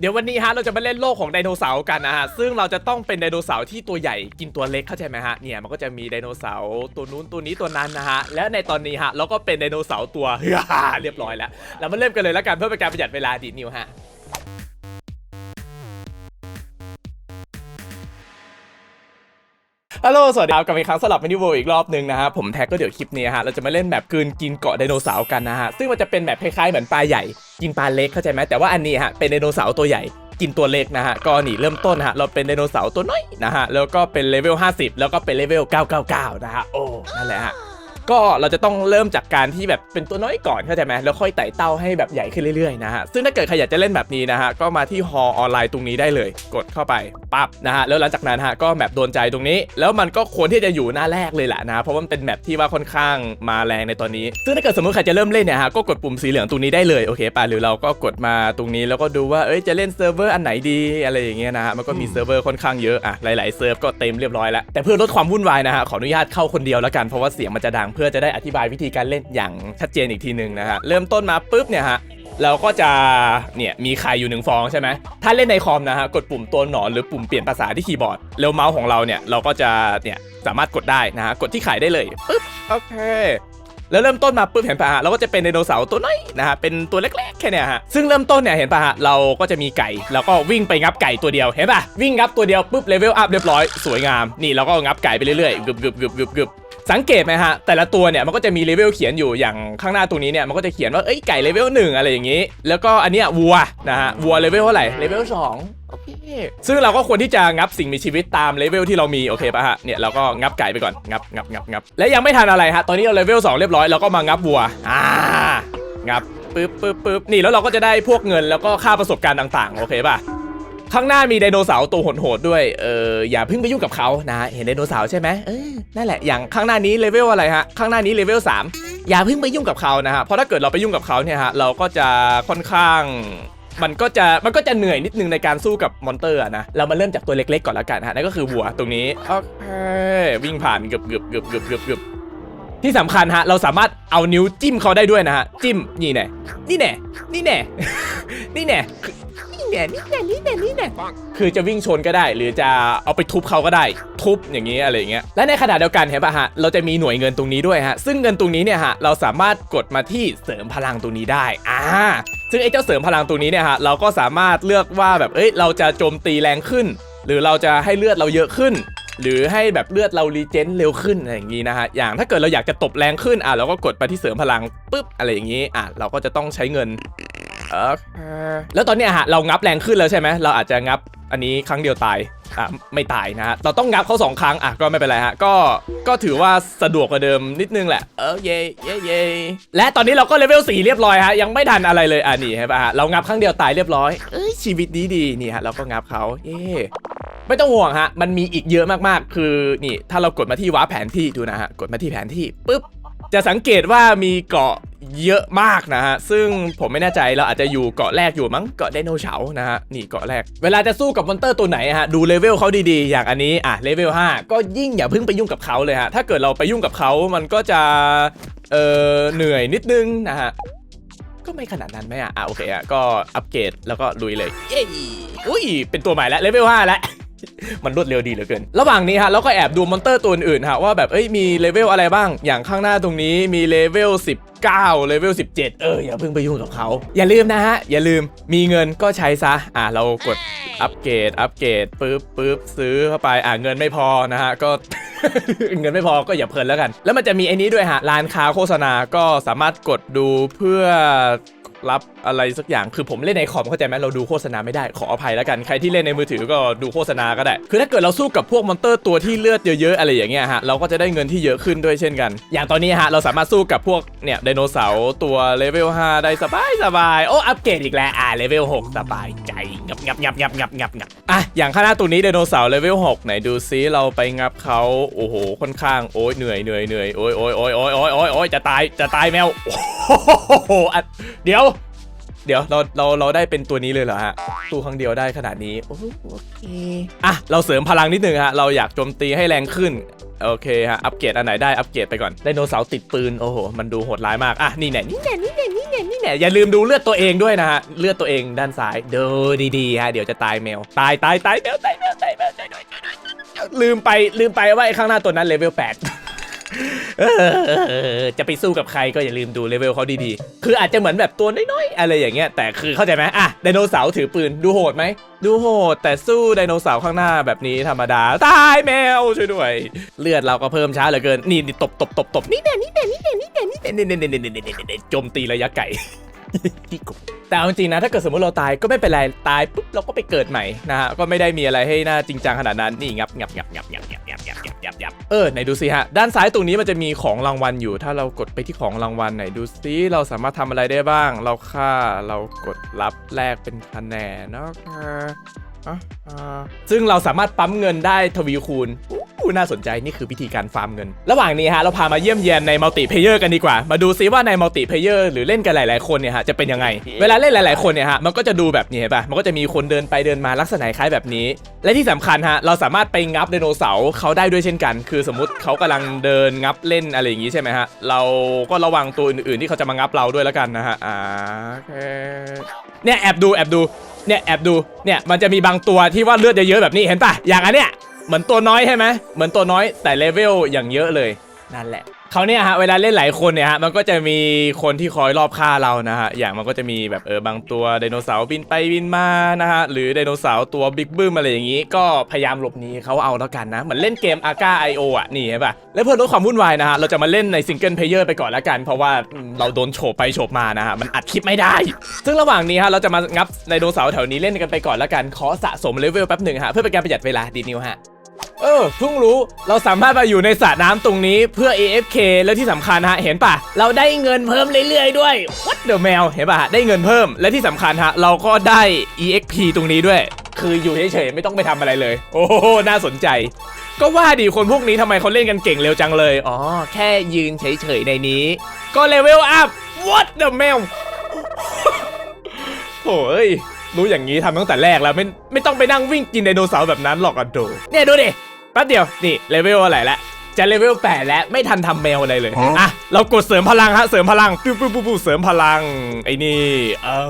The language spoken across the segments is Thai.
เดี๋ยววันนี้ฮะเราจะมาเล่นโลกของไดโนเสาร์กันนะฮะซึ่งเราจะต้องเป็นไดโนเสาร์ที่ตัวใหญ่กินตัวเล็กเข้าใจไหมฮะเนี่ยมันก็จะมีไดโนเสาร์ตัวนู้นตัวนี้ตัวนั้นนะฮะและในตอนนี้ฮะเราก็เป็นไดโนเสาร์ตัว เรียบร้อยแล้วเรามาเริ่มกันเลยแล้วกันเพื่อเป็นการประหยัดเวลาดีนิวฮะ ฮัลโหล สวัสดีครับกลับมาอีกครั้งสำหรับมินิโวอีกรอบหนึ่งนะฮะ ผมแท็กก็เดี๋ยวคลิปนี้ฮะ เราจะมาเล่นแบบกืนกินเกาะไดโนเสาร์กันนะฮะ ซึ่งมันจะเป็นแบบคล้ายๆเหมือนปลาใหญ่ กินปลาเล็กเข้าใจไหมแต่ว่าอันนี้ฮะ เป็นไดโนเสาร์ตัวใหญ่ กินตัวเล็กนะฮะ ก็นี่เริ่มต้นฮะ เราเป็นไดโนเสาร์ตัวน้อยนะฮะ แล้วก็เป็นเลเวล 50 แล้วก็เป็นเลเวล 999 นะฮะ โอ้ นั่นแหละฮะ ก็เราจะต้องเริ่มจากการที่แบบเป็นตัวน้อยก่อนเข้าใจไหมแล้วค่อยไต่เต้าให้แบบใหญ่ขึ้นเรื่อยๆนะฮะซึ่งถ้าเกิดใครอยากจะเล่นแบบนี้นะฮะก็มาที่ฮอออนไลน์ตรงนี้ได้เลย กดเข้าไปปั๊บนะฮะแล้วหลังจากนั้นฮะก็แมปโดนใจตรงนี้ แล้วมันก็ควรที่จะอยู่หน้าแรกเลยแหละนะเพราะว่ามันเป็นแมปที่ว่าค่อนข้างมาแรงในตอนนี้ ซึ่งถ้าเกิดสมมติใครจะเริ่มเล่นเนี่ยฮะก็กดปุ่มสีเหลืองตรงนี้ได้เลยโอเคป่ะหรือเราก็กดมาตรงนี้แล้วก็ดูว่าเอ้ยจะเล่นเซิร์ฟเวอร์อันไหนดีอะไรอย่างเงี้ยนะฮะมันก็มีเซิร์ฟเวอร์ค่อนข้างเยอะอะหลายๆเซิร์ฟก็เต็มเรียบร้อยแล้วแต่เพื่อลดความวุ่นวายนะฮะขออนุญาตเข้าคนเดียวแล้วกันเพราะว่าเสียงมันจะดังเพื่อจะได้อธิบายวิธีการเล่นอย่างชัดเจนอีกทีหนึ่งนะฮะเริ่มต้นมาปุ๊บเนี่ยฮะเราก็จะเนี่ยมีไข่อยู่หนึ่งฟองใช่ไหมถ้าเล่นในคอมนะฮะกดปุ่มตัวหนอนหรือปุ่มเปลี่ยนภาษาที่คีย์บอร์ดแล้วเมาส์ของเราเนี่ยเราก็จะเนี่ยสามารถกดได้นะฮะกดที่ไข่ได้เลยปุ๊บโอเคแล้วเริ่มต้นมาปุ๊บเห็นปะฮะเราก็จะเป็นไดโนเสาร์ตัวน้อยนะฮะเป็นตัวเล็กๆแค่เนี้ยฮะซึ่งเริ่มต้นเนี่ยเห็นปะฮะเราก็จะมีไก่แล้วก็วิ่งไปงับไก่ตัวเดียวเห็นปะวิ่งงับตัวเดียวปุ๊บเลเวลอัพเรียบร้อยสวยงามนี่เราก็งับไก่ไปเรื่อยๆกึบกึบกึบกึบกึบ สังเกตไหมฮะ แต่ละตัวเนี่ยมันก็จะมีเลเวลเขียนอยู่อย่างข้างหน้าตรงนี้เนี่ยมันก็จะเขียนว่าเอ้ยไก่เลเวลหนึ่งอะไรอย่างงี้ แล้วก็อันเนี้ยวัวนะฮะวัวเลเวลเท่าไหร่เลเวลสองโอเคซึ่งเราก็ควรที่จะงับสิ่งมีชีวิตตามเลเวลที่เรามีโอเคป่ะฮะเนี่ยเราก็งับไก่ไปก่อนงับงับงับงับและยังไม่ทันอะไรฮะตอนนี้เราเลเวล2เรียบร้อยเราก็มางับวัวอ่างับปึ๊บปึ๊บปึ๊บนี่แล้วเราก็จะได้พวกเงินแล้วก็ค่าประสบการณ์ต่างๆ โอเคป่ะ ข้างหน้ามีไดโนเสาร์ตัวโหดๆด้วย เอออย่าเพิ่งไปยุ่งกับเขานะ เห็นไดโนเสาร์ใช่ไหมเออนั่นแหละ อย่างข้างหน้านี้เลเวลอะไรฮะ ข้างหน้านี้เลเวล3 อย่าเพิ่งไปยุ่งกับเขานะฮะ เพราะถ้าเกิดเราไปยุ่งกับเขาเนี่ยฮะ เราก็จะค่อนข้างมันก็จะมันก็จะเหนื่อยนิดนึงในการสู้กับมอนเตอร์นะ เรามาเริ่มจากตัวเล็กๆก่อนละกันฮะ นั่นก็คือวัวตรงนี้ โอเค วิ่งผ่านเกือบเกือบเกือบเกือบเกือบเกือบที่สำคัญฮะ เราสามารถเอานิ้วจิ้มเขาได้ด้วยนะฮะ จิ้มนี่แน่นี่แน่นี่แน่นี่แน่ คือนี่แน่นี่แน่นี่แน่นี่แน่คือจะวิ่งชนก็ได้ หรือจะเอาไปทุบเขาก็ได้ ทุบอย่างนี้อะไรอย่างเงี้ยและในขณะเดียวกันเห็นป่ะฮะเราจะมีหน่วยเงินตรงนี้ด้วยฮะซึ่งเงินตรงนี้เนี่ยฮะเราสามารถกดมาที่เสริมพลังตรงนี้ได้อ่าซึ่งไอ้เจ้าเสริมพลังตรงนี้เนี่ยฮะเราก็สามารถเลือกว่าแบบเอ้ยเราจะโจมตีแรงขึ้น หรือเราจะให้เลือดเราเยอะขึ้นหรือให้แบบเลือดเรารีเจนเร็วขึ้นอะไรอย่างนี้นะฮะ อย่างถ้าเกิดเราอยากจะตบแรงขึ้นอะเราก็กดไปที่เสริมพลังปุ๊บอะไรอย่างนี้อะเราก็จะต้องใช้เงิน โอเคแล้วตอนเนี้ยฮะเรางับแรงขึ้นแล้วใช่ไหมเราอาจจะงับอันนี้ครั้งเดียวตายอะไม่ตายนะฮะเราต้องงับเขาสองครั้งอะก็ไม่เป็นไรฮะก็ก็ถือว่าสะดวกกว่าเดิมนิดนึงแหละเออเย่เย่เย่และตอนนี้เราก็เลเวลสี่เรียบร้อยฮะยังไม่ทันอะไรเลยอะนี่ใช่ปะฮะเรางับครั้งเดียวตายเรียบร้อยเอ้ยชีวิตดีดีๆนี่ฮะเราก็งับเขาเย่ไม่ต้องห่วงฮะ มันมีอีกเยอะมากๆ คือนี่ ถ้าเรากดมาที่ว้าร์ปแผนที่ดูนะฮะ กดมาที่แผนที่ปุ๊บ จะสังเกตว่ามีเกาะเยอะมากนะฮะ ซึ่งผมไม่แน่ใจเราอาจจะอยู่เกาะแรกอยู่มั้งเกาะไดโนเสาร์นะฮะ นี่เกาะแรก เวลาจะสู้กับมอนเตอร์ตัวไหนฮะ ดูเลเวลเขาดีๆ อย่างอันนี้ อะ เลเวล 5 ก็ยิ่งอย่าเพิ่งไปยุ่งกับเขาเลยฮะ ถ้าเกิดเราไปยุ่งกับเขามันก็จะ เออเหนื่อยนิดนึงนะฮะ ก็ไม่ขนาดนั้นไหมอะ อะโอเคอะ ก็อัปเกรดแล้วก็ลุยเลย เย้ อุ้ย เป็นตัวใหม่แล้วเลเวล5แล้ว มันรวดเร็วดีเหลือเกิน ระหว่างนี้ฮะเราก็แอบดูมอนเตอร์ตัวอื่นๆฮะว่าแบบเอ้ยมีเลเวลอะไรบ้าง อย่างข้างหน้าตรงนี้มีเลเวล19เลเวล17 เอออย่าเพิ่งไปยุ่งกับเขา อย่าลืมนะฮะ อย่าลืมมีเงินก็ใช้ซะ อะเรากดอัปเกรดอัปเกรดปึ๊บปึ๊บซื้อเข้าไปอะเงินไม่พอนะฮะ ก็เงินไม่พอก็อย่าเพลินแล้วกัน แล้วมันจะมีไอ้นี้ด้วยฮะร้านค้าโฆษณาก็สามารถกดดูเพื่อ รับอะไรสักอย่างคือผมเล่นในคอมเข้าใจไหมเราดูโฆษณาไม่ได้ขออภัยแล้วกันใครที่เล่นในมือถือก็ดูโฆษณาก็ได้ คือถ้าเกิดเราสู้กับพวกมอนเตอร์ตัวที่เลือดเยอะๆอะไรอย่างเงี้ยฮะเราก็จะได้เงินที่เยอะขึ้นด้วยเช่นกัน อย่างตอนนี้ฮะเราสามารถสู้กับพวกเนี่ยไดโนเสาร์ตัวเลเวล5ได้สบายสบายโอ้อัปเกรดอีกแล้วอ่าเลเวล6สบายใจงับงับงับงับงับงับงับอะอย่างข้างหน้าตัวนี้ไดโนเสาร์เลเวล6ไหนดูซิเราไปงับเขาโอ้โหค่อนข้างโอ้ยเหนื่อยเหนื่อยเหนื่อยโอ้ยโอ้ยโอ้ยโอ้ยโอ้ยโอ้ยจะตายจะตายแมวโอ้โหเดี๋ยว เดี๋ยวเราเราเราได้เป็นตัวนี้เลยเหรอฮะตู้ครั้งเดียวได้ขนาดนี้โอ้โหโอเคอะเราเสริมพลังนิดนึงฮะเราอยากโจมตีให้แรงขึ้นโอเคฮะอัปเกรดอันไหนได้อัปเกรดไปก่อนไดโนเสาร์ติดปืนโอ้โหมันดูโหดร้ายมากอะนี่แน่นี่แน่นี่แน่นี่แน่นี่แน่อย่าลืมดูเลือดตัวเองด้วยนะฮะเลือดตัวเองด้านซ้ายดูดีๆฮะเดี๋ยวจะตายแมวตายตายตายแมวตายแมวตายแมวตายแมวลืมไปลืมไปว่าไอ้ข้างหน้าตัวนั้นเลเวล8เออ จะไปสู้กับใครก็อย่าลืมดูเลเวลเขาดีๆ คืออาจจะเหมือนแบบตัวน้อยๆ อะไรอย่างเงี้ย แต่คือเข้าใจไหมอะไดโนเสาร์ถือปืนดูโหดไหม ดูโหด แต่สู้ไดโนเสาร์ข้างหน้าแบบนี้ธรรมดา ตายแมวช่วยด้วย เลือดเราก็เพิ่มช้าเหลือเกิน นี่นี่ตบตบตบตบนี่แน่นี่แน่นี่แน่นี่แน่นี่แน่นี่แน่นี่แน่นี่แน่นี่แน่โจมตีระยะไก ลที่กแต่เอาจริงนะถ้าเกิดสมมติเราตายก็ไม่เป็นไรตายปุ๊บเราก็ไปเกิดใหม่นะฮะก็ไม่ได้มีอะไรให้น่าจริงจังขนาดนั้นนี่งับงับงับงับงับงับงับงับงับงับงับเออไหนดูสิฮะด้านซ้ายตรงนี้มันจะมีของรางวัลอยู่ ถ้าเรากดไปที่ของรางวัลไหนดูสิเราสามารถทำอะไรได้บ้าง เราค่าเรากดรับแลกเป็นคะแนนนะคะ ซึ่งเราสามารถปั๊มเงินได้ทวีคูณน่าสนใจนี่คือวิธีการฟาร์มเงิน ระหว่างนี้ฮะเราพามาเยี่ยมเยียนในมัลติเพเยอร์กันดีกว่า มาดูซิว่าในมัลติเพเยอร์หรือเล่นกันหลาย ๆ คนเนี่ยฮะจะเป็นยังไง เวลาเล่นหลาย ๆ คนเนี่ยฮะมันก็จะดูแบบนี้เห็นปะมันก็จะมีคนเดินไปเดินมาลักษณะคล้ายแบบนี้ และที่สำคัญฮะเราสามารถไปงับไดโนเสาร์เขาได้ด้วยเช่นกัน คือสมมติเขากำลังเดินงับเล่นอะไรอย่างงี้ใช่ไหมฮะเราก็ระวังตัวอื่น ๆ ที่เขาจะมางับเราด้วยแล้วกันนะฮะอ่าโอเคเนี่ยแอบดูแอบดู เนี่ยแอบดูเนี่ยมันจะมีบางตัวที่ว่าเลือดเยอะๆแบบนี้เห็นปะอย่างอันเนี้ยเหมือนตัวน้อยใช่ไหมเหมือนตัวน้อยแต่เลเวลอย่างเยอะเลยนั่นแหละ เขาเนี่ยฮะเวลาเล่นหลายคนเนี่ยฮะมันก็จะมีคนที่คอยรอบฆ่าเรานะฮะอย่างมันก็จะมีแบบเออบางตัวไดโนเสาร์บินไปบินมานะฮะหรือไดโนเสาร์ตัวบิ๊กบึ้มอะไรอย่างนี้ก็พยายามหลบหนีเขาเอาแล้วกันนะเหมือนเล่นเกมอาก้าไอโออะนี่เห็นปะแล้วเพื่อลดความวุ่นวายนะฮะเราจะมาเล่นในซิงเกิลเพลเยอร์ไปก่อนแล้วกัน เพราะว่าเราโดนโฉบไปโฉบมานะฮะมันอัดคลิปไม่ได้ ซึ่งระหว่างนี้ฮะเราจะมางับไดโนเสาร์แถวนี้เล่นกันไปก่อนแล้วกันขอสะสมเลเวลแป๊บหนึ่งฮะเพื่อเป็นการประหยัดเวลาดีนิวฮะ เออเพิ่งรู้เราสามารถมาอยู่ในสระน้ำตรงนี้เพื่อ AFK แล้วที่สำคัญฮะเห็นปะเราได้เงินเพิ่มเรื่อยๆด้วย What the แมวเห็นปะได้เงินเพิ่มและที่สำคัญฮะเราก็ได้ EXP ตรงนี้ด้วย คืออยู่เฉยๆไม่ต้องไปทำอะไรเลย โอ้โหน่าสนใจ ก็ว่าดิคนพวกนี้ทำไมเขาเล่นกันเก่งเร็วจังเลยอ๋อแค่ยืนเฉยๆในนี้ ก็เลเวลอัพ What the แมวโอ้ย รู้อย่างนี้ทำตั้งแต่แรกแล้วไม่ไม่ต้องไปนั่งวิ่งกินไดโนเสาร์แบบนั้นหรอกอะโดเนี่ยดูดิแป๊บเดียวนี่เลเวลอะไรละจะเลเวลแปดแล้วไม่ทันทำแมวอะไรเลย อะ เรากดเสริมพลังฮะ เสริมพลังปุ๊บปุ๊บปุ๊บปุ๊บเสริมพลัง ไอ้นี่เอ้า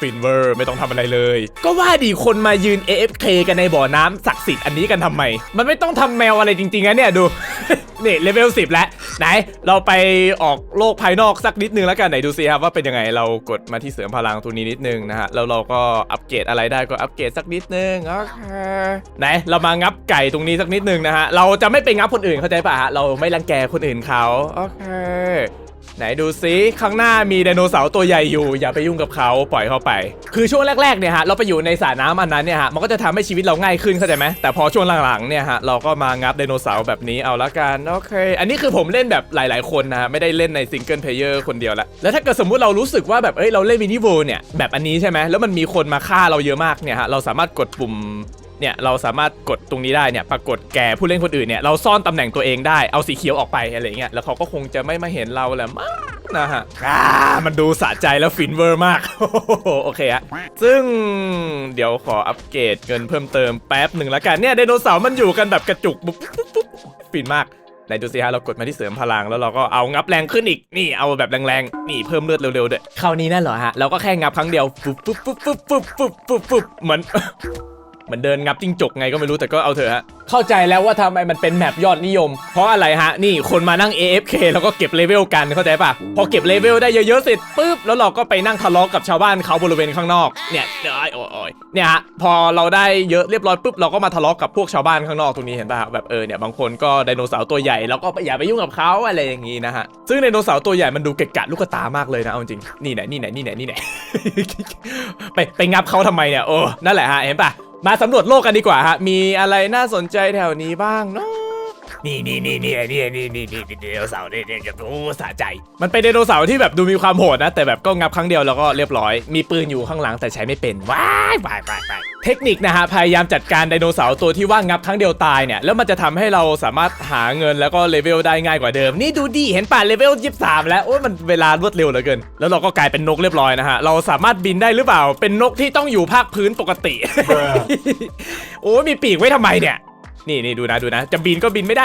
ฟินเวอร์ไม่ต้องทำอะไรเลย ก็ว่าดิคนมายืน AFK กันในบ่อน้ำศักดิ์สิทธิ์อันนี้กันทำไม มันไม่ต้องทำแมวอะไรจริงๆนะเนี่ยดู นี่เลเวล10 แล้ว ไหนเราไปออกโลกภายนอกสักนิดนึงแล้วกันไหนดูสิครับว่าเป็นยังไงเรากดมาที่เสริมพลังตัวนี้นิดนึงนะฮะแล้วเราก็อัปเกรดอะไรได้ก็อัปเกรดสักนิดนึงโอเคไหนเรามางับไก่ตรงนี้สักนิดนึงนะฮะเราจะไม่ไปงับคนอื่นเข้าใจป่ะฮะเราไม่รังแกคนอื่นเขาโอเค ไหนดูซิข้างหน้ามีไดโนเสาร์ตัวใหญ่อยู่ อย่าไปยุ่งกับเขาปล่อยเขาไป คือช่วงแรกๆเนี่ยฮะเราไปอยู่ในสระน้ำอันนั้นเนี่ยฮะมันก็จะทำให้ชีวิตเราง่ายขึ้นเข้าใจไหมแต่พอช่วงหลังๆเนี่ยฮะเราก็มางับไดโนเสาร์แบบนี้เอาละกันโอเค อันนี้คือผมเล่นแบบหลาย ๆ คนนะฮะไม่ได้เล่นในซิงเกิลเพลเยอร์คนเดียวละแล้วถ้าเกิดสมมุติเรารู้สึกว่าแบบเอ้ยเราเล่นมินิโวเนี่ยแบบอันนี้ใช่ไหมแล้วมันมีคนมาฆ่าเราเยอะมากเนี่ยฮะเราสามารถกดปุ่ม เนี่ยเราสามารถกดตรงนี้ได้เนี่ยปรากฏแก่ผู้เล่นคนอื่นเนี่ยเราซ่อนตำแหน่งตัวเองได้เอาสีเขียวออกไปอะไรเงี้ยแล้วเขาก็คงจะไม่มาเห็นเราแหละมานะฮะอ่ามันดูสะใจแล้วฟินเวอร์มาก โอเคฮะซึ่งเดี๋ยวขออัปเกรดเงินเพิ่มเติมแป๊บหนึ่งละกันเนี่ยไดโนเสาร์มันอยู่กันแบบกระจุกฟินมากไหนดูสิฮะเรากดมาที่เสริมพลังแล้วเราก็เอางับแรงขึ้นอีกนี่เอาแบบแรงๆนี่เพิ่มเลือดเร็วๆด้วยคราวนี้นั่นเหรอฮะเราก็แค่งับครั้งเดียวปุ๊บปุ๊บปุ๊บปุ๊บปุ๊บปุ๊บปุ๊บเหมือน เหมือนเดินงับจิ้งจกไงก็ไม่รู้แต่ก็เอาเถอะฮะเข้าใจแล้วว่าทำไมมันเป็นแมปยอดนิยม เพราะอะไรฮะ นี่คนมานั่ง AFK แล้วก็เก็บเลเวลกันเข้าใจปะพอเก็บเลเวลได้เยอะๆเสร็จปุ๊บแล้วเราก็ไปนั่งทะเลาะกับชาวบ้านเขาบริเวณข้างนอกเนี่ยเดี๋ยวไอ้โอ้ยเนี่ยฮะพอเราได้เยอะเรียบร้อยปุ๊บเราก็มาทะเลาะกับพวกชาวบ้านข้างนอกตรงนี้เห็นป่ะฮะแบบเออเนี่ยบางคนก็ไดโนเสาร์ตัวใหญ่แล้วก็อย่าไปยุ่งกับเขาอะไรอย่างงี้นะฮะซึ่งไดโนเสาร์ตัวใหญ่มันดูเกะกะลูกตามากเลยนะเอาจริงนี่ไหนนี่ไหนนี่ไหนนี่ไหน ไปไปงับเขาทำไมเนี่ยโอ้นั่นแหละฮะเห็นปะ มาสำรวจโลกกันดีกว่าฮะ มีอะไรน่าสนใจแถวนี้บ้างเนาะ นี่นี่นี่นี่นี่นี่นี่นี่ไดโนเสาร์นี่นี่จะโอ้สะใจ มันเป็นไดโนเสาร์ที่แบบดูมีความโหดนะ แต่แบบก็งับครั้งเดียวแล้วก็เรียบร้อย มีปืนอยู่ข้างหลังแต่ใช้ไม่เป็นว้ายว้ายว้ายว้ายเทคนิคนะฮะพยายามจัดการไดโนเสาร์ตัวที่ว่างับครั้งเดียวตายเนี่ยแล้วมันจะทำให้เราสามารถหาเงินแล้วก็เลเวลได้ง่ายกว่าเดิม นี่ดูดิเห็นป่ะเลเวล23 แล้วโอ้ยมันเวลารวดเร็วเหลือเกิน แล้วเราก็กลายเป็นนกเรียบร้อยนะฮะเราสามารถบินได้หรือเปล่า เป็นนกที่ต้องอยู่ภาคพื้นปกติ โอ้ยมีปีกไว้ทำไมเนี่ย นี่นี่ดูนะดูนะ จะบินก็บินไม่ได้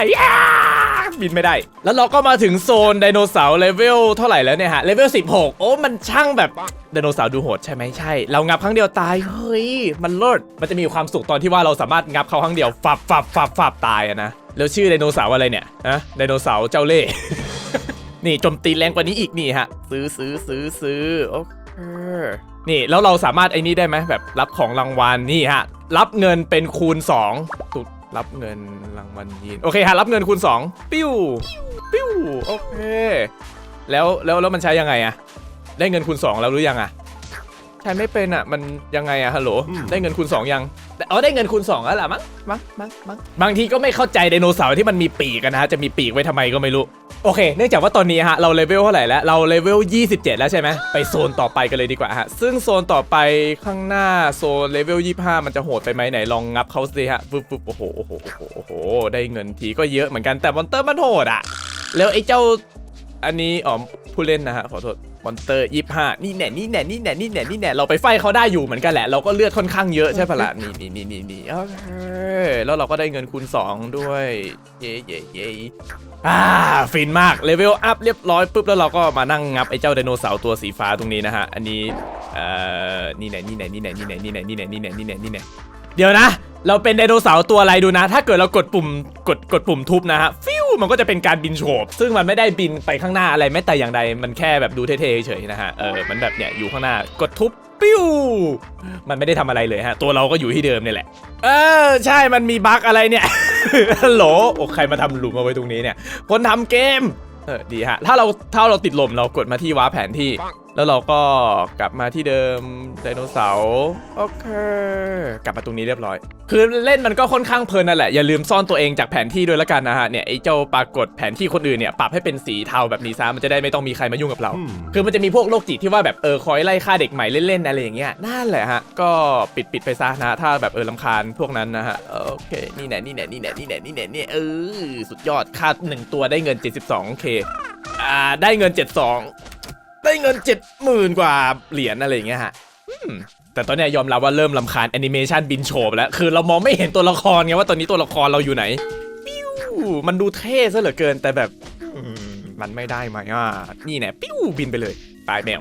บินไม่ได้ แล้วเราก็มาถึงโซนไดโนเสาร์เลเวลเท่าไหร่แล้วเนี่ยฮะเลเวล16 โอ้มันช่างแบบไดโนเสาร์ดูโหดใช่ไหมใช่ เรางับครั้งเดียวตายเฮ้ยมันเลิศมันจะมีความสุขตอนที่ว่าเราสามารถงับเขาครั้งเดียวฟับฟับฟับฟับตายอะนะแล้วชื่อไดโนเสาร์อะไรเนี่ยฮะไดโนเสาร์เจ้าเล่ห์นี่โจมตีแรงกว่านี้อีกนี่ฮะ ซื้อซื้อซื้อซื้อโอเคนี่แล้วเราสามารถไอ้นี่ได้ไหมแบบรับของรางวัลนี่ฮะ รับเงินเป็นคูณ2ตุด รับเงินรางวัลยีน โอเคฮะรับเงินคูณ2ปิ้วปิ้วโอเค แล้วแล้วแล้วมันใช้ยังไงอะได้เงินคูณ2แล้วหรือยังอะใช้ไม่เป็นอะมันยังไงอะฮัลโหลได้เงินคูณ2ยังอ๋อได้เงินคูณ2แล้วล่ะมั้งมั้งมั้งมั้งบางทีก็ไม่เข้าใจไดโนเสาร์ที่มันมีปีกกันนะฮะจะมีปีกไว้ทำไมก็ไม่รู้ โอเค เนื่องจากว่าตอนนี้ฮะเราเลเวลเท่าไหร่แล้ว เราเลเวล 27 แล้วใช่ไหมไปโซนต่อไปกันเลยดีกว่าฮะ ซึ่งโซนต่อไปข้างหน้าโซนเลเวล 25 มันจะโหดไปไหมไหนลองงับเขาสิฮะฟึบฟึบโอ้โหโอ้โหโอ้โหโอ้โหได้เงินทีก็เยอะเหมือนกันแต่มอนเตอร์มันโหดอะ แล้วไอ้เจ้าอันนี้อ๋อผู้เล่นนะฮะขอโทษมอนเตอร์25นี่แน่นี่แน่นี่แน่นี่แน่นี่แน่เราไปไฟเขาได้อยู่เหมือนกันแหละ เราก็เลือดค่อนข้างเยอะใช่ปะล่ะนี่นี่นี่นี่นี่โอเคแล้วเราก็ได้เงินคูณ 2 ด้วย เย่เย่เย่ อ่าฟินมากเลเวลอัพเรียบร้อยปุ๊บแล้วเราก็มานั่งงับไอ้เจ้าไดโนเสาร์ตัวสีฟ้าตรงนี้นะฮะอันนี้เอ่อนี่ไหนนี่ไหนนี่ไหนนี่ไหนนี่ไหนนี่ไหนนี่ไหนนี่ไหนนี่ไหนเดี๋ยวนะ เราเป็นไดโนเสาร์ตัวอะไรดูนะ ถ้าเกิดเรากดปุ่มกดกดปุ่มทุบนะฮะฟิวมันก็จะเป็นการบินโฉบซึ่งมันไม่ได้บินไปข้างหน้าอะไรแม้แต่อย่างใดมันแค่แบบดูเท่ๆเฉยๆนะฮะเออมันแบบเนี่ยอยู่ข้างหน้ากดทุบ ปิ้วมันไม่ได้ทำอะไรเลยฮะ ตัวเราก็อยู่ที่เดิมนี่แหละ เออ ใช่มันมีบั๊กอะไรเนี่ยฮัลโหลโอ้ใครมาทำหลุมเอาไว้ตรงนี้เนี่ย คนทำเกม เออดีฮะ ถ้าเราถ้าเราติดลมเรากดมาที่ว้าแผนที่ แล้วเราก็กลับมาที่เดิมไดโนเสาร์โอเค กลับมาตรงนี้เรียบร้อย คือเล่นมันก็ค่อนข้างเพลินนั่นแหละ อย่าลืมซ่อนตัวเองจากแผนที่ด้วยละกันนะฮะเนี่ยไอ้เจ้าปรากฏแผนที่คนอื่นเนี่ยปรับให้เป็นสีเทาแบบนี้ซะมันจะได้ไม่ต้องมีใครมายุ่งกับเรา คือมันจะมีพวกโรคจิตที่ว่าแบบเออคอยไล่ฆ่าเด็กใหม่เล่นๆอะไรอย่างเงี้ยนั่นแหละฮะก็ปิดปิดไปซะนะถ้าแบบเออลำคาญพวกนั้นนะฮะโอเคนี่แน่นี่แน่นี่แน่นี่แน่นี่แน่เนี่ยเออสุดยอดค่าหนึ่งตัวได้เงิน 72k อ่าได้เงิน 72 ได้เงินเจ็ดหมื่นกว่าเหรียญอะไรอย่างเงี้ยฮะแต่ตอนเนี้ยยอมรับว่าเริ่มลำคาญแอนิเมชันบินโฉบแล้ว คือเรามองไม่เห็นตัวละครไงว่าตอนนี้ตัวละครเราอยู่ไหนปิ้วมันดูเท่ซะเหลือเกินแต่แบบมมันไม่ได้ไหมอะนี่แน่ปิ้วบินไปเลย ตายแมว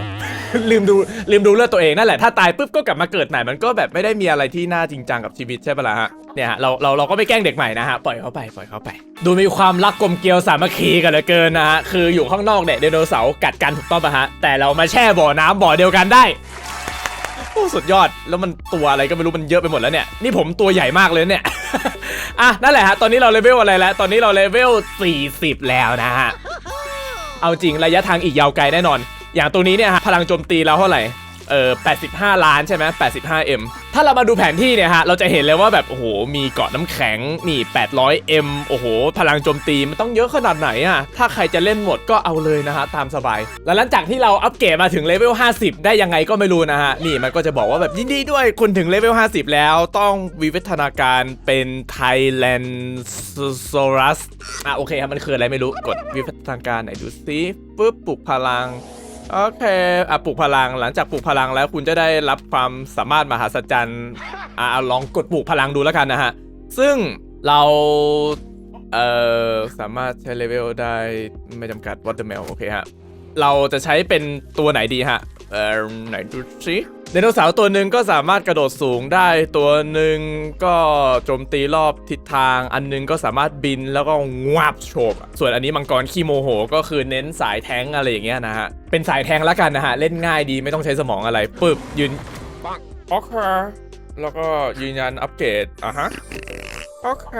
ลืมดูลืมดูเลือดตัวเองนั่นแหละถ้าตายปุ๊บก็กลับมาเกิดใหม่มันก็แบบไม่ได้มีอะไรที่น่าจริงจังกับชีวิตใช่ปะล่ะฮะเนี่ยฮะเราเราเราก็ไม่แกล้งเด็กใหม่นะฮะปล่อยเขาไปปล่อยเขาไป ดูมีความรักกลมเกลียวสามัคคีกันเหลือเกินนะฮะคืออยู่ข้างนอกเนี่ยไดโนเสาร์กัดกันถูกต้องปะฮะแต่เรามาแช่บ่อน้ำบ่อเดียวกันได้โอ้สุดยอดแล้วมันตัวอะไรก็ไม่รู้มันเยอะไปหมดแล้วเนี่ยนี่ผมตัวใหญ่มากเลยเนี่ยอะนั่นแหละฮะตอนนี้เราเลเวลอะไรแล้ว ตอนนี้เราเลเวล40 แล้วนะฮะเอาจริงระยะทางอีกยาวไกลแน่นอน อย่างตัวนี้เนี่ยฮะพลังโจมตีเราเท่าไหร่เออ85 ล้านใช่ไหม85 M ถ้าเรามาดูแผนที่เนี่ยฮะ เราจะเห็นเลยว่าแบบ โอ้โห มีเกาะน้ำแข็ง นี่ 800 M โอ้โห พลังโจมตีมันต้องเยอะขนาดไหนอะถ้าใครจะเล่นหมดก็เอาเลยนะฮะ ตามสบาย แล้วหลังจากที่เราอัปเกรดมาถึงเลเวล 50 ได้ยังไงก็ไม่รู้นะฮะ นี่มันก็จะบอกว่าแบบยินดีด้วยคุณถึงเลเวล 50 แล้วต้องวิวัฒนาการเป็น Thailand s o r u s อะโอเคครับมันคืออะไรไม่รู้ กดวิวัฒนาการไหนดูซิปุ๊บปลุกพลัง โอเคอะปลุกพลังหลังจากปลุกพลังแล้วคุณจะได้รับความสามารถมหัศจรรย์อะเอาลองกดปลุกพลังดูแล้วกันนะฮะ ซึ่งเราเอ่อสามารถใช้เลเวลได้ไม่จำกัดวอเตอร์เมลโอเคฮะ เราจะใช้เป็นตัวไหนดีฮะ เอ่อไหนดูสิไดโนเสาร์ตัวหนึ่งก็สามารถกระโดดสูงได้ ตัวหนึ่งก็โจมตีรอบทิศทาง อันหนึงก็สามารถบินแล้วก็งวบโฉบส่วนอันนี้มังกรขี้โมโหก็คือเน้นสายแทงอะไรอย่างเงี้ยนะฮะ เป็นสายแทงแล้วกันนะฮะ เล่นง่ายดีไม่ต้องใช้สมองอะไรปึ๊บยืนปังโอเคแล้วก็ยืนยันอัปเกรดอะฮะ โอโอเค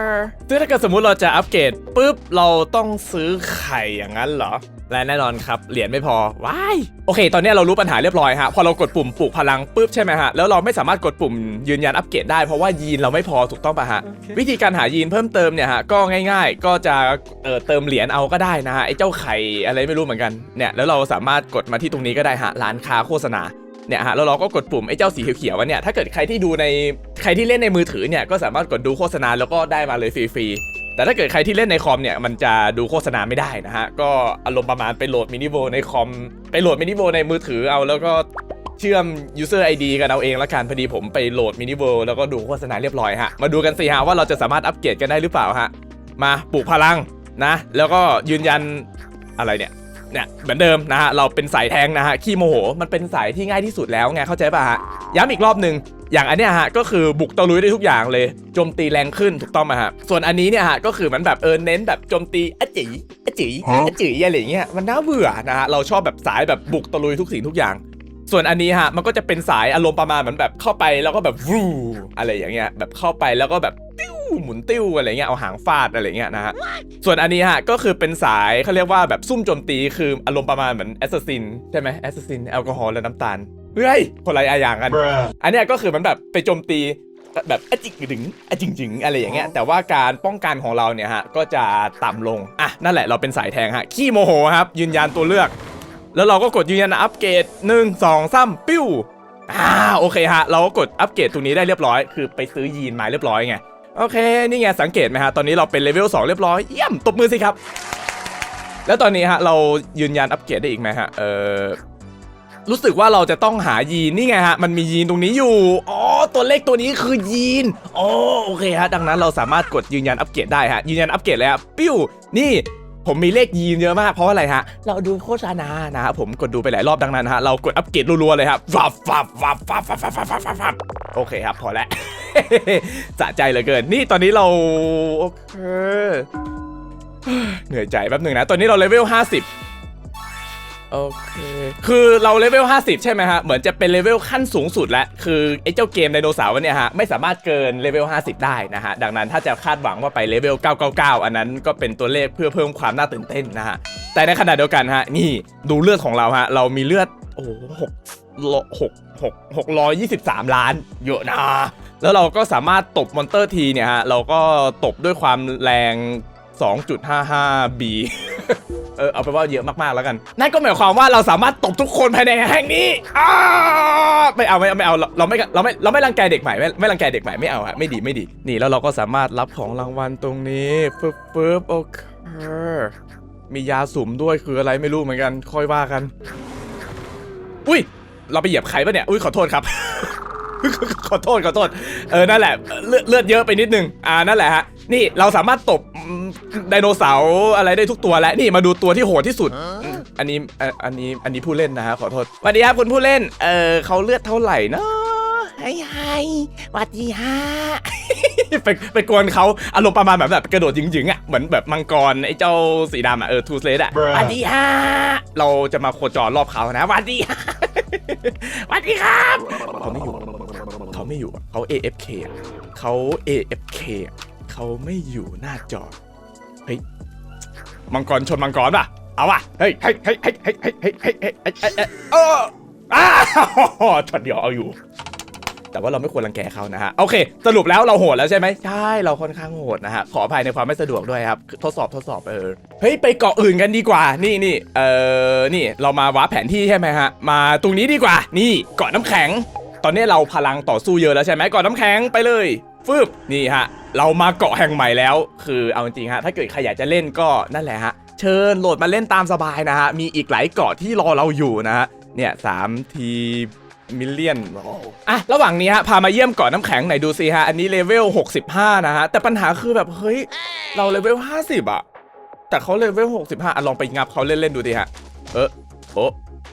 ซึ่งถ้าเกิดสมมุติเราจะอัปเกรดปุ๊บ เราต้องซื้อไข่อย่างนั้นเหรอ และแน่นอนครับ เหรียญไม่พอ ว้าย โอเค ตอนนี้เรารู้ปัญหาเรียบร้อยฮะ พอเรากดปุ่มปลูกพลังปุ๊บใช่ไหมฮะ แล้วเราไม่สามารถกดปุ่มยืนยันอัปเกรดได้เพราะว่ายีนเราไม่พอถูกต้องป่ะฮะ วิธีการหายีนเพิ่มเติมเนี่ยฮะ ก็ง่ายๆ ก็จะเออเติมเหรียญเอาก็ได้นะฮะ ไอ้เจ้าไข่อะไรไม่รู้เหมือนกัน เนี่ย แล้วเราสามารถกดมาที่ตรงนี้ก็ได้ฮะ ร้านค้าโฆษณา เนี่ยฮะแล้วเราก็กดปุ่มไอ้เจ้าสีเขียวๆอันเนี่ยถ้าเกิดใครที่ดูในใครที่เล่นในมือถือเนี่ยก็สามารถกดดูโฆษณาแล้วก็ได้มาเลยฟรีๆแต่ถ้าเกิดใครที่เล่นในคอมเนี่ยมันจะดูโฆษณาไม่ได้นะฮะก็อารมณ์ประมาณไปโหลดมินิโวในคอมไปโหลดมินิโวในมือถือเอาแล้วก็เชื่อม user ID กันเอาเองละกันพอดีผมไปโหลดมินิโวแล้วก็ดูโฆษณาเรียบร้อยฮะ มาดูกันสิฮะว่าเราจะสามารถอัปเกรดกันได้หรือเปล่าฮะ มาปลูกพลังนะ แล้วก็ยืนยันอะไรเนี่ย เนี่ยเหมือนเดิมนะฮะเราเป็นสายแทงนะฮะขี้โมโหมันเป็นสายที่ง่ายที่สุดแล้วไงเข้าใจป่ะฮะย้ำอีกรอบหนึ่งอย่างอันเนี้ยฮะก็คือบุกตะลุยได้ทุกอย่างเลยโจมตีแรงขึ้นถูกต้องไหมฮะส่วนอันนี้เนี่ยฮะก็คือมันแบบเออเน้นแบบโจมตีอะจิอะจิอะจิอะไรอย่างเงี้ยมันน่าเบื่อนะฮะเราชอบแบบสายแบบบุกตะลุยทุกสิ่งทุกอย่าง ส่วนอันนี้ฮะมันก็จะเป็นสายอารมณ์ประมาณเหมือนแบบเข้าไปแล้วก็แบบวูอะไรอย่างเงี้ยแบบเข้าไปแล้วก็แบบติ้วหมุนติ้วอะไรเงี้ยเอาหางฟาดอะไรเงี้ยนะฮะส่วนอันนี้ฮะก็คือเป็นสายเขาเรียกว่าแบบซุ่มโจมตีคืออารมณ์ประมาณเหมือนแอสซัสซินใช่ไหมแอสซัสซินแอลกอฮอล์และน้ำตาลเฮ้ยคนละอย่างกัน Bruh. อันเนี้ยก็คือมันแบบไปโจมตีแบบอะจิกดึงอะจิงจิงอะไรอย่างเงี้ยแต่ว่าการป้องกันของเราเนี่ยฮะก็จะต่ำลงอะนั่นแหละเราเป็นสายแทงฮะขี้โมโหครับยืนยันตัวเลือก แล้วเราก็กดยืนยันอัปเกรดหนึ่งสองสามปิ้วอ่าโอเคฮะ เราก็กดอัปเกรดตรงนี้ได้เรียบร้อย คือไปซื้อยีนมาเรียบร้อยไง โอเค นี่ไงสังเกตไหมฮะ ตอนนี้เราเป็นเลเวล2เรียบร้อย เยี่ยม ตบมือสิครับ แล้วตอนนี้ฮะ เรายืนยันอัปเกรดได้อีกไหมฮะ เออรู้สึกว่าเราจะต้องหายีนนี่ไงฮะ มันมียีนตรงนี้อยู่ อ๋อ ตัวเลขตัวนี้คือยีนอ๋อโอเคฮะ ดังนั้นเราสามารถกดยืนยันอัปเกรดได้ฮะ ยืนยันอัปเกรดแล้วฮะปิ้ว นี่ ผมมีเลขยีนเยอะมากเพราะอะไรฮะ เราดูโฆษณานะฮะผมกดดูไปหลายรอบดังนั้นฮะ เรากดอัปเกรดรัวๆเลยครับวับวับวับวับวับวับวับวับวับวับโอเคครับ พอแล้วสะใจเหลือเกิน นี่ตอนนี้เราโอเคเหนื่อยใจแป๊บหนึ่งนะ ตอนนี้เราเลเวล50 โอเค คือเราเลเวล 50 ใช่ไหมฮะ เหมือนจะเป็นเลเวลขั้นสูงสุดแล้ว คือไอ้เจ้าเกมไดโนเสาร์เนี่ยฮะ ไม่สามารถเกินเลเวล 50 ได้นะฮะ ดังนั้นถ้าจะคาดหวังว่าไปเลเวล 999 อันนั้นก็เป็นตัวเลขเพื่อเพิ่มความน่าตื่นเต้นนะฮะ แต่ในขณะเดียวกันฮะ นี่ดูเลือดของเราฮะ เรามีเลือด โอ้โหหกหกหกหกร้อยยี่สิบสามล้าน เยอะนะ แล้วเราก็สามารถตบมอนเตอร์ทีเนี่ยฮะ เราก็ตบด้วยความแรง 2.55 B เออเอาไปว่าเยอะมากๆแล้วกัน นั่นก็หมายความว่าเราสามารถตบทุกคนภายในแห่งนี้อ้าไม่เอาไม่เอาไม่เอาเราเราไม่เราไม่เราไม่รังแกเด็กใหม่ไม่ไม่รังแกเด็กใหม่ไม่เอาฮะไม่ดีไม่ดี นี่แล้วเราก็สามารถรับของรางวัลตรงนี้ปึ๊บปึ๊บโอเคมียาสุ่มด้วยคืออะไรไม่รู้เหมือนกัน ค่อยว่ากัน อุ้ย เราไปเหยียบใครปะเนี่ย อุ้ยขอโทษครับ ขอโทษขอโทษ เออนั่นแหละเลือดเลือดเยอะไปนิดนึง อ่านั่นแหละฮะ นี่เราสามารถตบ ไดโนเสาร์อะไรได้ทุกตัวแล้วนี่มาดูตัวที่โหดที่สุดอืมอันนี้อะอันนี้อันนี้ผู้เล่นนะฮะขอโทษสวัสดีครับคุณผู้เล่น เออเขาเลือดเท่าไหร่เนาะไอ้ไฮสวัสดีฮะ ไปไปกวนเขาอารมณ์ประมาณแบบแบบกระโดดจริงๆอะเหมือนแบบมังกรไอ้เจ้าสีดำอะเออทูสเลดอะ Bruh สวัสดีฮะ เราจะมาโคจรรอบเขานะสวัสดีฮะสวัสดีครับ เขาไม่อยู่เขาไม่อยู่อะเขา AFK อะเขา AFK อะ เขาไม่อยู่หน้าจอ เฮ้ย มังกรชนมังกรป่ะ เอาป่ะเฮ้ยเฮ้ย เฮ้ย เฮ้ย เฮ้ย เฮ้ย เฮ้ย เฮ้ย เฮ้ย เฮ้ย เฮ้ย เฮ้ยเอออ้าวช็อตเดียวเอาอยู่ แต่ว่าเราไม่ควรรังแกเขานะฮะ โอเค สรุปแล้วเราโหดแล้วใช่ไหม ใช่ เราค่อนข้างโหดนะฮะ ขออภัยในความไม่สะดวกด้วยครับ ทดสอบทดสอบเออ เฮ้ย ไปเกาะอื่นกันดีกว่า นี่นี่เออ นี่ เรามาวาร์ปแผนที่ใช่ไหมฮะ มาตรงนี้ดีกว่า นี่ เกาะน้ำแข็ง ตอนนี้เราพลังต่อสู้เยอะแล้วใช่ไหมเกาะน้ำแข็งไปเลย ฟึบ นี่ฮะ เรามาเกาะแห่งใหม่แล้ว คือเอาจริงๆฮะถ้าเกิดใครอยากจะเล่นก็นั่นแหละฮะเชิญโหลดมาเล่นตามสบายนะฮะมีอีกหลายเกาะที่รอเราอยู่นะฮะเนี่ยสามทีมิลเลียนอะระหว่างนี้ฮะพามาเยี่ยมเกาะน้ำแข็งไหนดูสิฮะอันนี้เลเวล 65 นะฮะแต่ปัญหาคือแบบเฮ้ยเราเลเวล 50 อะ แต่เขาเลเวล 65 อะลองไปงับเขาเล่นๆดูดิฮะเออโอ้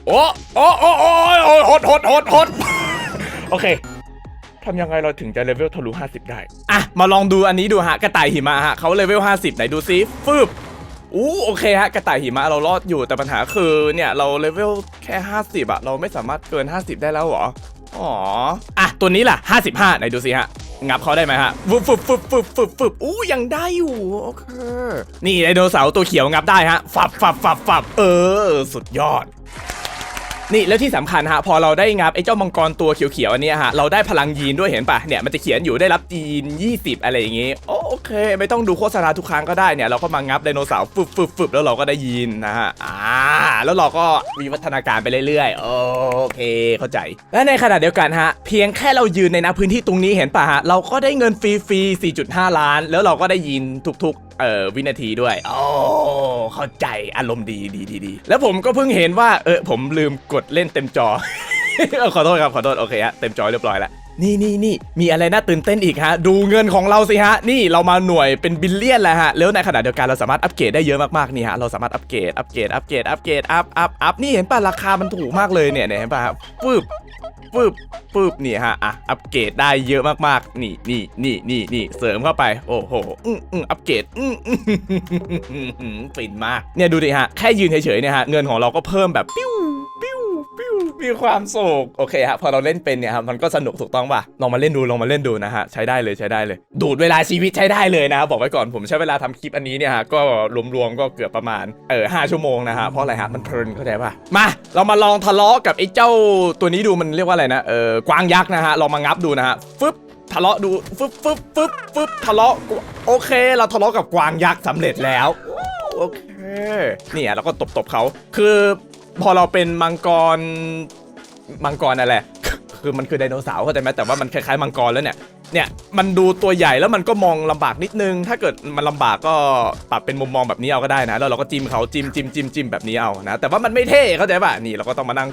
โอ้โอ้โอ้โอ้โอ้โหดโหดโหดโหดโอเค ทำยังไงเราถึงจะเลเวลทะลุ50 ได้ อะ มาลองดูอันนี้ดูฮะ กระต่ายหิมะฮะเขาเลเวล50 ไหนดูซิฟืบอู้โอเคฮะกระต่ายหิมะเรารอดอยู่แต่ปัญหาคือเนี่ยเราเลเวลแค่ 50อะเราไม่สามารถเกิน 50 ได้แล้วเหรออ๋ออะตัวนี้ล่ะ 55ไหนดูสิฮะงับเขาได้ไหมฮะฟึบฟึบฟึบฟึบฟึบฟึบอู้ยังได้อยู่โอเคนี่ไดโนเสาร์ตัวเขียวงับได้ฮะฝับฝับฝับฝับเออ สุดยอด นี่แล้วที่สำคัญฮะพอเราได้งับไอ้เจ้ามังกรตัวเขียวๆอันนี้ฮะเราได้พลังยีนด้วยเห็นปะเนี่ยมันจะเขียนอยู่ได้รับยีน 20 อะไรอย่างงี้โอเค ไม่ต้องดูโฆษณาทุกครั้งก็ได้เนี่ยเราก็มางับไดโนเสาร์ฟึบฟึบฟึบแล้วเราก็ได้ยีนนะฮะอ่าแล้วเราก็วิวัฒนาการไปเรื่อยๆ โอเคเข้าใจ และในขณะเดียวกันฮะเพียงแค่เรายืนในนะพื้นที่ตรงนี้เห็นปะฮะเราก็ได้เงินฟรีๆ4.5 ล้าน แล้วเราก็ได้ยีนทุก เอ่อวินาทีด้วยโอ้เข้าใจอารมณ์ดีดีดีดีแล้วผมก็เพิ่งเห็นว่าเออผมลืมกดเล่นเต็มจอเออขอโทษครับขอโทษโอเคฮะเต็มจอเรียบร้อยแล้วนี่นี่นี่มีอะไรน่าตื่นเต้นอีกฮะ ดูเงินของเราสิฮะ นี่เรามาหน่วยเป็นบิลเลียนแล้วฮะ แล้วในขณะเดียวกันเราสามารถอัปเกรดได้เยอะมากๆนี่ฮะ เราสามารถอัปเกรด อัปเกรด อัปเกรด อัปเกรด อัพอัพอัพนี่เห็นป่ะราคามันถูกมากเลยเนี่ยเนี่ยเห็นป่ะฮะปึ๊บ ปึ๊บปึ๊บนี่ฮะอะอัปเกรดได้เยอะมากๆ นี่นี่นี่นี่นี่เสริมเข้าไป โอ้โหอืมอืมอัปเกรดอืมอืมอืมฟินมากเนี่ยดูดิฮะแค่ยืนเฉยๆเนี่ยฮะเงินของเราก็เพิ่มแบบปิ้ว มีความสุขโอเคฮะพอเราเล่นเป็นเนี่ยครับมันก็สนุกถูกต้องป่ะลองมาเล่นดูลองมาเล่นดูนะฮะใช้ได้เลยใช้ได้เลย ดูดเวลาชีวิตใช้ได้เลยนะครับบอกไว้ก่อนผมใช้เวลาทำคลิปอันนี้เนี่ยฮะก็รวมๆก็เกือบประมาณเออห้าชั่วโมงนะฮะเพราะอะไรฮะมันเพลินเข้าใจป่ะมาเรามาลองทะเลาะกับไอ้เจ้าตัวนี้ดูมันเรียกว่าอะไรนะเออกวางยักษ์นะฮะลองมางับดูนะฮะฟึบทะเลาะดูฟึบฟึบฟึบฟึบทะเลาะโอเค เราทะเลาะกับกวางยักษ์สำเร็จแล้วโอเคเนี่ยเราก็ตบๆเขาคือ พอเราเป็นมังกรมังกรนั่นแหละ คือมันคือไดโนเสาร์เข้าใจไหมแต่ว่ามันคล้ายๆมังกรแล้วเนี่ยเนี่ยมันดูตัวใหญ่แล้วมันก็มองลำบากนิดนึง ถ้าเกิดมันลำบากก็ปรับเป็นมุมมองแบบนี้เอาก็ได้นะแล้วเราก็จิ้มเขาจิ้มจิ้มจิ้มจิ้มแบบนี้เอานะแต่ว่ามันไม่เท่เข้าใจป่ะนี่เราก็ต้องมานั่ง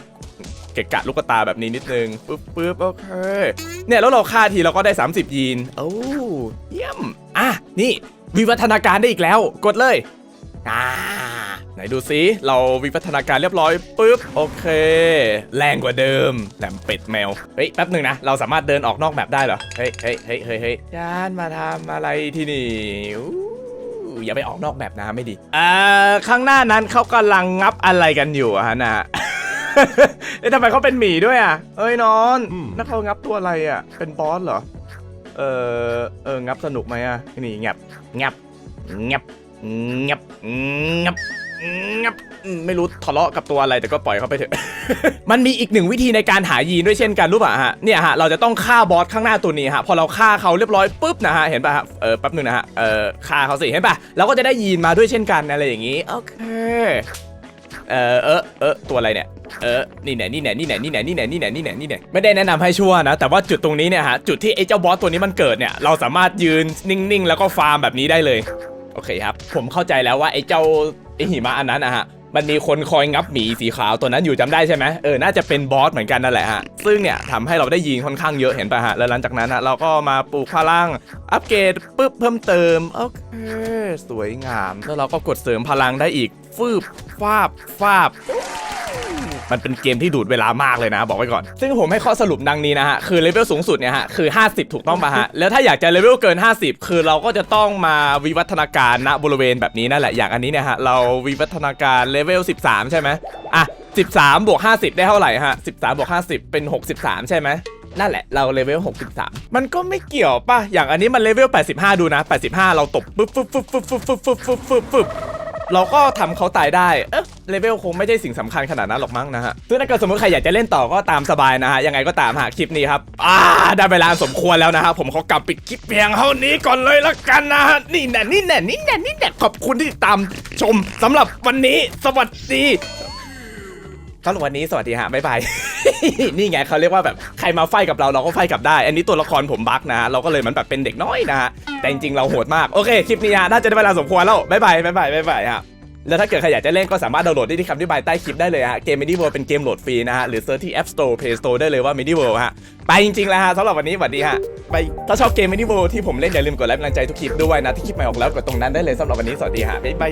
เกะกะลูกตาแบบนี้นิดนึงปึ๊บปึ๊บโอเคเนี่ยแล้วเราฆ่าทีเราก็ได้ 30 ยีนโอ้เยี่ยมอะนี่วิวัฒนาการได้อีกแล้ว กดเลยอ่า นดูซิเราวิวัฒนาการเรียบร้อยปุ๊บโอเค แรงกว่าเดิมแหลมเป็ดแมวเฮ้ยแป๊บหนึ่งนะเราสามารถเดินออกนอกแมปได้เหรอเฮ้ยเฮ้ยเฮ้ยเฮ้ยเฮ้ยจานมาทำอะไรที่นี่อู้อย่าไปออกนอกแมปนะไม่ดีอ่าข้างหน้านั้นเขากำลังงับอะไรกันอยู่อะฮะนะเอ๊ะทำไมเขาเป็นหมีด้วยอะ เอ้ยนอนนักเขางับตัวอะไรอะ เป็นบอสเหรอ เออเอองับสนุกไหมอะ นี่งับงับงับงับงับ งับอืมไม่รู้ทะเลาะกับตัวอะไรแต่ก็ปล่อยเขาไปเถอะ มันมีอีกหนึ่งวิธีในการหายีนด้วยเช่นกันรู้ป่ะฮะเนี่ยฮะเราจะต้องฆ่าบอสข้างหน้าตัวนี้ฮะพอเราฆ่าเขาเรียบร้อยปุ๊บนะฮะเห็นป่ะฮะเออแป๊บหนึงนะฮะเออฆ่าเขาสิเห็นป่ะเราก็จะได้ยีนมาด้วยเช่นกันอะไรอย่างนี้โอเคเออเออเออตัวอะไรเนี่ย เออ นี่ไหนนี่ไหนนี่ไหนนี่ไหนนี่ไหนนี่ไหนนี่ไหนนี่ไหนไม่ได้แนะนำให้ชั่วนะ แต่ว่าจุดตรงนี้เนี่ยฮะ จุดที่ไอ้เจ้าบอสตัวนี้มันเกิดเนี่ย เราสามารถยืนนิ่งๆ แล้วก็ฟาร์มแบบนี้ได้เลย โอเคครับ ผมเข้าใจแล้วว่าไอ้เจ้า อ้หิมะอันนั้นนะฮะมันมีคนคอยงับหมีสีขาวตัวนั้นอยู่จำได้ใช่ไหมเออน่าจะเป็นบอสเหมือนกันนั่นแหละฮะซึ่งเนี่ยทำให้เราได้ยิงค่อนข้างเยอะเห็นป่ะฮะแล้วหลังจากนั้นฮะเราก็มาปลูกพลังอัปเกรดปึ๊บเพิ่มเติมโอเคสวยงาม แล้วเราก็กดเสริมพลังได้อีกฟืบฟาบฟาบ มันเป็นเกมที่ดูดเวลามากเลยนะ บอกไว้ก่อน ซึ่งผมให้ข้อสรุปดังนี้นะฮะ คือเลเวลสูงสุดเนี่ยฮะ คือ 50 ถูกต้องป่ะฮะ แล้วถ้าอยากจะเลเวลเกิน 50 คือเราก็จะต้องมาวิวัฒนาการณบริเวณแบบนี้นั่นแหละ อย่างอันนี้เนี่ยฮะ เราวิวัฒนาการเลเวล 13 ใช่ไหมอะ 13บวก50 ได้เท่าไหร่ฮะ 13บวก50 เป็น 63 ใช่ไหมนั่นแหละเราเลเวล 63 มันก็ไม่เกี่ยวป่ะ อย่างอันนี้มันเลเวล 85 ดูนะ 85 เราตบปึ๊บปึ๊บปึ๊บปึ๊บปึ๊บปึ๊บปึ๊บปึ๊บปึ๊บปึ๊บ เราก็ทำเขาตายได้ เอ๊ะเลเวลคงไม่ใช่สิ่งสำคัญขนาดนั้นหรอกมั้งนะฮะซึ่งถ้าเกิดสมมติใครอยากจะเล่นต่อก็ตามสบายนะฮะ ยังไงก็ตามฮะคลิปนี้ครับอ่าได้เวลาสมควรแล้วนะฮะผมขอกลับปิดคลิปเพียงเท่านี้ก่อนเลยละกันนะฮะ นี่แน่นี่แน่นี่แน่นี่แน่ขอบคุณที่ติดตามชมสำหรับวันนี้ สวัสดี สำหรับวันนี้สวัสดีฮะบ๊ายบาย นี่ไงเขาเรียกว่าแบบใครมาไฟกับเราเราก็ไฟกับได้ อันนี้ตัวละครผมบั๊กนะ เราก็เลยมันแบบเป็นเด็กน้อยนะฮะแต่จริงๆเราโหดมากโอเคคลิปนี้ฮะน่าจะได้เวลาสมควรแล้วบ๊ายบายบ๊ายบายบ๊ายบายฮะแล้วถ้าเกิดใครอยากจะเล่นก็สามารถดาวน์โหลดได้ที่คำอธิบายใต้คลิปได้เลยฮะเกม Medieval เป็นเกมโหลดฟรีนะฮะหรือเซิร์ชที่ App Store Play Store ได้เลยว่า Medieval ฮะไปจริงๆแล้วฮะสำหรับวันนี้สวัสดีฮะไปถ้าชอบเกม Medieval ที่ผมเล่นอย่าลืมกดไลค์เป็นกำลังใจทุกคลิปด้วยนะที่คลิปใหม่ออกแล้วกดตรงนั้นได้เลยสำหรับวันนี้สวัสดีฮะบ๊ายบาย